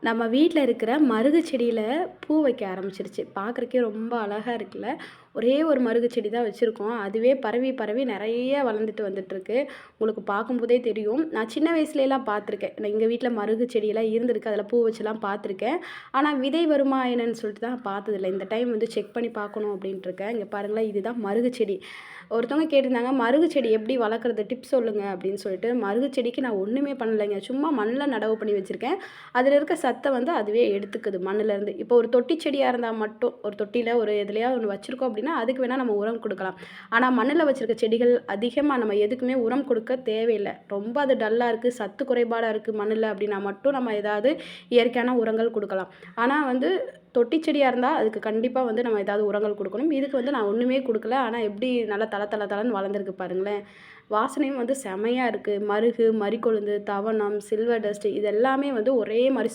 நம்ம வீட்டில் இருக்கிற மருகு செடியில் பூ வைக்க ஆரம்பிச்சிருச்சு. பார்க்குறக்கே ரொம்ப அழகாக இருக்குல்ல. ஒரே ஒரு மருகு செடி தான் வச்சுருக்கோம். அதுவே பரவி பரவி நிறைய வளர்ந்துட்டு வந்துட்டுருக்கு. உங்களுக்கு பார்க்கும்போதே தெரியும். நான் சின்ன வயசுலலாம் பார்த்துருக்கேன். நான் எங்கள் வீட்டில் மருகு செடியெல்லாம் இருந்திருக்கு. அதில் பூ வச்சுலாம் பார்த்துருக்கேன். ஆனால் விதை வருமா என்னன்னு சொல்லிட்டு தான் பார்த்ததில்ல. இந்த டைம் வந்து செக் பண்ணி பார்க்கணும் அப்படின்ட்டுருக்கேன் இங்கே பாருங்களேன் இதுதான் மருகு செடி. ஒருத்தவங்க கேட்டிருந்தாங்க மருகு செடி எப்படி வளர்க்குறது? டிப்ஸ் சொல்லுங்கள் அப்படின்னு சொல்லிட்டு மருகு செடிக்கு நான் ஒன்றுமே பண்ணலைங்க. சும்மா மண்ணில் நடவு பண்ணி வச்சுருக்கேன். அதில் இருக்க சத்தை வந்து அதுவே எடுத்துக்குது மண்ணிலேருந்து இப்போ ஒரு தொட்டி செடியாக இருந்தால் மட்டும் ஒரு தொட்டியில் ஒரு எதுலையா ஒன்று வச்சுருக்கோம் அப்படின்னா அதுக்கு வேணால் நம்ம உரம் கொடுக்கலாம். ஆனால் மண்ணில் வச்சுருக்க செடிகள் அதிகமாக நம்ம எதுக்குமே உரம் கொடுக்க தேவையில்லை. ரொம்ப அது டல்லாக இருக்குது சத்து குறைபாடாக இருக்குது மண்ணில் அப்படின்னா மட்டும் நம்ம ஏதாவது இயற்கையான உரங்கள் கொடுக்கலாம். ஆனால் வந்து தொட்டி செடியாக இருந்தால் அதுக்கு கண்டிப்பாக வந்து நம்ம ஏதாவது உரங்கள் கொடுக்கணும். இதுக்கு வந்து நான் ஒன்றுமே கொடுக்கல. ஆனால் எப்படி நல்லா தள தள தளன்னு வளர்ந்துருக்கு பாருங்களேன். வாசனையும் வந்து செமையாக இருக்குது மருகு மறிக்கொழுந்து தவணம் சில்வர் டஸ்ட்டு இது எல்லாமே வந்து ஒரே மாதிரி